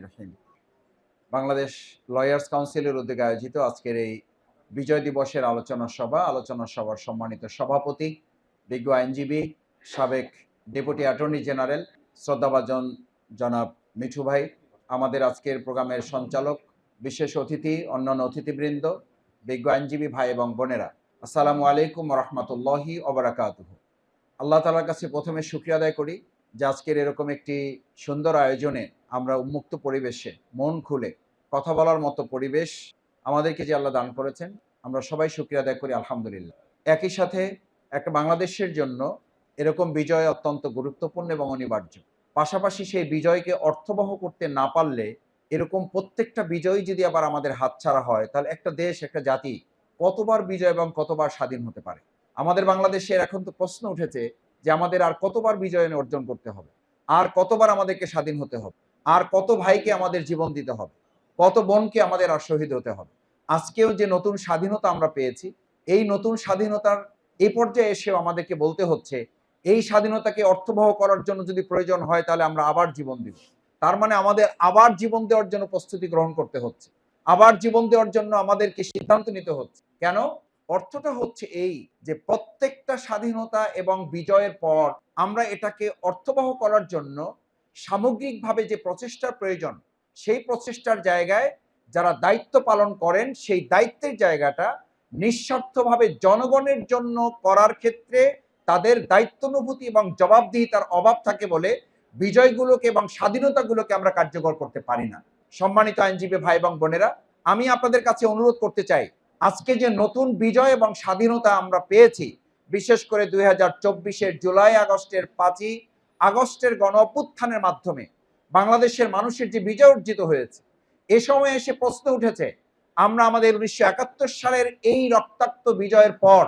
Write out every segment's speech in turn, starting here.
রহিম। Bangladesh lawyers কাউন্সিলের উদ্যোগে আয়োজিত আজকের এই বিজয় দিবসের আলোচনা সভা, আলোচনা সভার সম্মানিত সভাপতি, বিজ্ঞ আইনজীবী, সাবেক ডেপুটি অ্যাটর্নি জেনারেল শ্রদ্ধাভাজন জনাব মিঠু ভাই, আমাদের আজকের প্রোগ্রামের সঞ্চালক, বিশেষ অতিথি, অন্যান্য অতিথিবৃন্দ, বিজ্ঞ আইনজীবী ভাই এবং বোনেরা। আসসালামু আলাইকুম রহমতুল্লাহি অবরাকাতুহ আল্লাহ তালার কাছে প্রথমে শুক্রিয়া আদায় করি। যে আজকের এরকম একটি সুন্দর আয়োজনে আমরা উন্মুক্ত পরিবেশে মন খুলে কথা বলার মতো পরিবেশ আমাদেরকে যে আল্লাহ দান করেছেন, আমরা সবাই শুক্রিয়া আদায় করি, আলহামদুলিল্লাহ। একই সাথে একটা বাংলাদেশের জন্য এরকম বিজয় অত্যন্ত গুরুত্বপূর্ণ এবং অনিবার্য। পাশাপাশি সেই বিজয়কে অর্থবহ করতে না পারলে এরকম প্রত্যেকটা বিজয় যদি আবার আমাদের হাতছাড়া হয়, তাহলে একটা দেশ, একটা জাতি কতবার বিজয় এবং কতবার স্বাধীন হতে পারে? আমাদের বাংলাদেশের এখন তো প্রশ্ন উঠেছে যে আমাদের আর কতবার বিজয় অর্জন করতে হবে? আর কতবার আমাদেরকে স্বাধীন হতে হবে? আর কত ভাইকে আমাদের জীবন দিতে হবে? কত বোনকে আমাদের আর শহীদ হতে হবে? আজকেও যে নতুন স্বাধীনতা আমরা পেয়েছি, এই নতুন স্বাধীনতার এই পর্যায়ে এসেও আমাদেরকে বলতে হচ্ছে, এই স্বাধীনতাকে অর্থবহ করার জন্য যদি প্রয়োজন হয় তাহলে আমরা আবার জীবন দিব। তার মানে আমাদের আবার জীবন দেওয়ার জন্য প্রস্তুতি গ্রহণ করতে হচ্ছে। আবার জীবন দেওয়ার জন্য আমাদেরকে সিদ্ধান্ত নিতে হচ্ছে। কেন? অর্থটা হচ্ছে এই যে প্রত্যেকটা স্বাধীনতা এবং বিজয়ের পর আমরা এটাকে অর্থবহ করার জন্য সামগ্রিকভাবে যে প্রচেষ্টার প্রয়োজন, সেই প্রচেষ্টার জায়গায় যারা দায়িত্ব পালন করেন, সেই দায়িত্বের জায়গাটা নিঃস্বার্থভাবে জনগণের জন্য করার ক্ষেত্রে তাদের দায়িত্বানুভূতি এবং জবাবদিহিতার অভাব থাকে বলে বিজয়গুলোকে এবং স্বাধীনতাগুলোকে আমরা কার্যকর করতে পারি না। সম্মানিত আইনজীবী ভাই এবং বোনেরা, আমি আপনাদের কাছে অনুরোধ করতে চাই আজকে যে নতুন বিজয় এবং স্বাধীনতা আমরা পেয়েছি, বিশেষ করে দুই হাজার চব্বিশের জুলাই আগস্টের পাঁচই আগস্টের গণ অভ্যুত্থানের মাধ্যমে বাংলাদেশের মানুষের যে বিজয় অর্জিত হয়েছে, এ সময় এসে প্রশ্ন উঠেছে, আমরা আমাদের উনিশশো একাত্তর সালের এই রক্তাক্ত বিজয়ের পর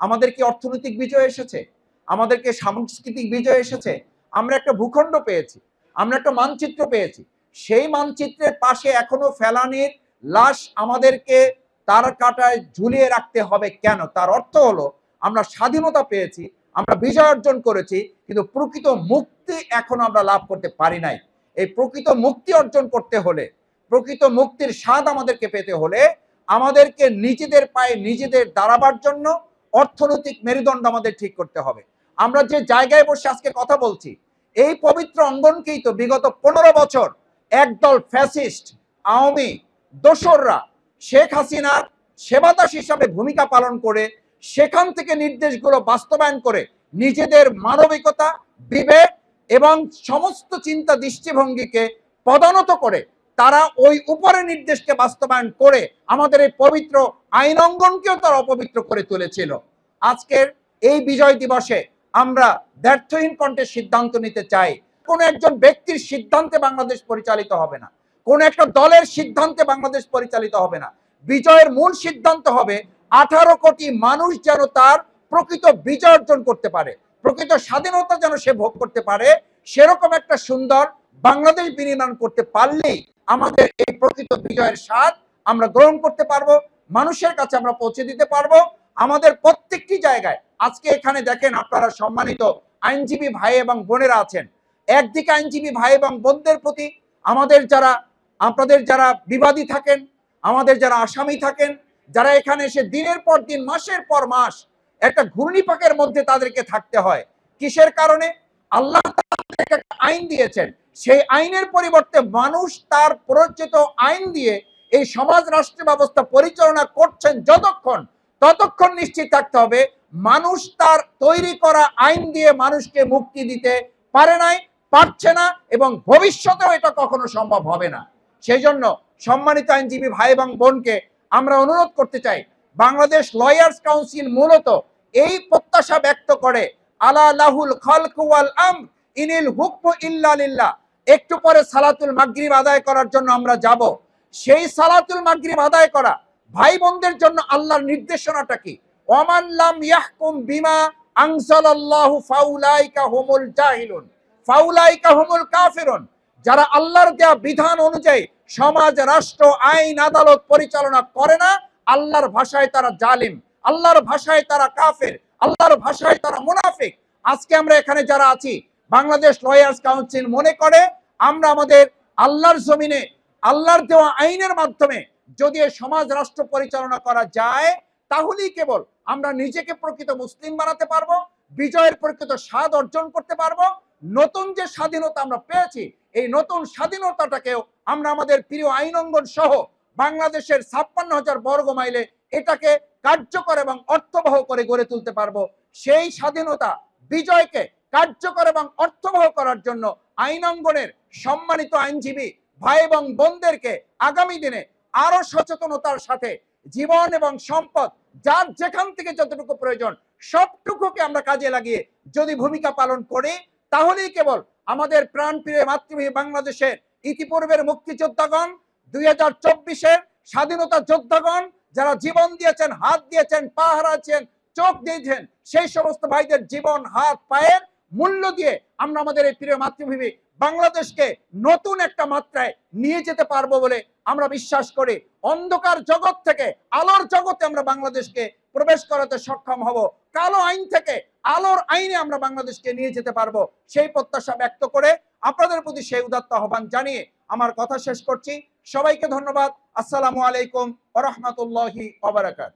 আমাদের কি অর্থনৈতিক বিজয় এসেছে? আমাদেরকে সাংস্কৃতিক বিজয় এসেছে? আমরা একটা ভূখণ্ড পেয়েছি, আমরা একটা মানচিত্র পেয়েছি, সেই মানচিত্রের পাশে এখনও ফেলানির লাশ আমাদেরকে তার কাটায় ঝুলিয়ে রাখতে হবে কেন? তার অর্থ হলো, আমরা স্বাধীনতা পেয়েছি, আমরা বিজয় অর্জন করেছি, কিন্তু প্রকৃত মুক্তি এখন আমরা লাভ করতে পারি নাই। এই প্রকৃত মুক্তি অর্জন করতে হলে, প্রকৃত মুক্তির স্বাদ আমাদেরকে পেতে হলে, আমাদেরকে নিজেদের পায়ে নিজেদের দাঁড়াবার জন্য অর্থনৈতিক মেরুদণ্ড আমাদের ঠিক করতে হবে। আমরা যে জায়গায় বসে আজকে কথা বলছি, এই পবিত্র অঙ্গনকেই তো বিগত পনেরো বছর একদল ফ্যাসিস্ট আওয়ামী, দোসররা শেখ হাসিনার সেবাদাস হিসাবে ভূমিকা পালন করে সেখান থেকে নির্দেশগুলো বাস্তবায়ন করে নিজেদের মানবিকতা, বিবেক এবং সমস্ত চিন্তা দৃষ্টিভঙ্গিকে পদানত করে তারা ওই উপরে নির্দেশকে বাস্তবায়ন করে আমাদের এই পবিত্র আইন অঙ্গনকেও তারা অপবিত্র করে তুলেছিল। আজকের এই বিজয় দিবসে আমরা ব্যর্থহীন কণ্ঠে সিদ্ধান্ত নিতে চাই। কোন একজন ব্যক্তির সিদ্ধান্তে বাংলাদেশ পরিচালিত হবে না। কোন একটা দলের সিদ্ধান্তে বাংলাদেশ পরিচালিত হবে না। বিজয়ের মূল সিদ্ধান্ত হবে আঠারো কোটি মানুষ যেন তার প্রকৃত বিজয় অর্জন করতে পারে, প্রকৃত স্বাধীনতা যেন সে ভোগ করতে পারে, সেরকম একটা সুন্দর বাংলাদেশ বিনির্মাণ করতে পারলেই আমাদের এই প্রকৃত বিজয়ের স্বাদ আমরা গ্রহণ করতে পারব, মানুষের কাছে আমরা পৌঁছে দিতে পারব। আমাদের প্রত্যেকটি জায়গায়, আজকে এখানে দেখেন আপনারা সম্মানিত আইনজীবী ভাই এবং বোনেরা আছেন। একদিকে আইনজীবী ভাই এবং বোনদের প্রতি আমাদের যারা আপনাদের যারা বিবাদী থাকেন, আমাদের যারা আসামি থাকেন, যারা এখানে এসে দিনের পর দিন, মাসের পর মাস একটা ঘূর্ণিপাকের মধ্যে তাদেরকে থাকতে হয়। কিসের কারণে? আল্লাহ আইন দিয়েছেন। সেই আইনের পরিবর্তে মানুষ তার প্ররোচিত আইন দিয়ে এই সমাজ রাষ্ট্র ব্যবস্থা পরিচালনা করছেন যতক্ষণ, ততক্ষণ নিশ্চিত থাকতে হবে, মানুষ তার তৈরি করা আইন দিয়ে মানুষকে মুক্তি দিতে পারে নাই, পারছে না এবং ভবিষ্যতেও এটা কখনো সম্ভব হবে না। সেই জন্য সম্মানিত আইনজীবী ভাই এবং বোনকে আমরা অনুরোধ করতে চাই, বাংলাদেশ লয়ার্স কাউন্সিল মূলত এই প্রত্যাশা ব্যক্ত করে, আলা লাহুল খালকুয়াল আম ইনিল হুকম ইল্লা একটু পরে সালাতুল মাগরিব আদায় করার জন্য আমরা যাব। সেই সালাতুল মাগরিব আদায় করা ভাই বোনদের জন্য আল্লাহর নির্দেশনাটা কি? ওমান লাম ইয়াহকুম বিমা আনসালাল্লাহু ফাউলাইকা হুমুল জাহিলুন, ফাউলাইকা হুমুল কাফিরুন যারা আল্লাহর দেয়া বিধান অনুযায়ী সমাজ, রাষ্ট্র, আইন, আদালত পরিচালনা করে না, আল্লাহর ভাষায় তারা জালিম, আল্লাহর ভাষায় তারা কাফের, আল্লাহর ভাষায় তারা মুনাফিক। আজকে আমরা এখানে যারা আছি, বাংলাদেশ লয়ার্স কাউন্সিল মনে করে, আমরা আমাদের আল্লাহর জমিনে, আল্লাহর দেওয়া আইনের মাধ্যমে যদি সমাজ, রাষ্ট্র পরিচালনা করা যায়, তাহলেই কেবল আমরা নিজেকে প্রকৃত মুসলিম বানাতে পারব, বিজয়ের প্রকৃত স্বাদ অর্জন করতে পারব। নতুন যে স্বাধীনতা আমরা পেয়েছি এই নতুন স্বাধীনতাটাকেও আমরা আমাদের প্রিয় আইন অঙ্গন সহ বাংলাদেশের ছাপ্পান্ন হাজার বর্গ মাইলে এটাকে কার্যকর এবং অর্থবহ করে গড়ে তুলতে পারব। সেই স্বাধীনতা বিজয়কে কার্যকর এবং অর্থবহ করার জন্য আইন অঙ্গনের সম্মানিত আইনজীবী ভাই এবং বোনদেরকে আগামী দিনে আরও সচেতনতার সাথে জীবন এবং সম্পদ, যার যেখান থেকে যতটুকু প্রয়োজন, সবটুকুকে আমরা কাজে লাগিয়ে যদি ভূমিকা পালন করি, তাহলেই কেবল আমাদের প্রাণ প্রাণপ্রিয় মাতৃভূমি বাংলাদেশের ইতিপূর্বের মুক্তিযোদ্ধাগণ, দুই হাজার চব্বিশের স্বাধীনতা যোদ্ধাগণ, যারা জীবন দিয়েছেন, হাত দিয়েছেন, পা হারাচ্ছেন চোখ দিয়েছেন, সেই সমস্ত ভাইদের জীবন, হাত, পায়ের মূল্য দিয়ে আমরা আমাদের এই প্রিয় মাতৃভূমি বাংলাদেশকে নতুন একটা মাত্রায় নিয়ে যেতে পারব বলে আমরা বিশ্বাস করি অন্ধকার জগৎ থেকে, আলোর জগতে আমরা বাংলাদেশকে প্রবেশ করাতে সক্ষম হব। কালো আইন থেকে আলোর আইনে আমরা বাংলাদেশকে নিয়ে যেতে পারব। সেই প্রত্যাশা ব্যক্ত করে আপনাদের প্রতি সেই উদাত্ত আহ্বান জানিয়ে আমার কথা শেষ করছি। সবাইকে ধন্যবাদ। আসসালামু আলাইকুম ওরহমতুল্লাহি ওবারাকাত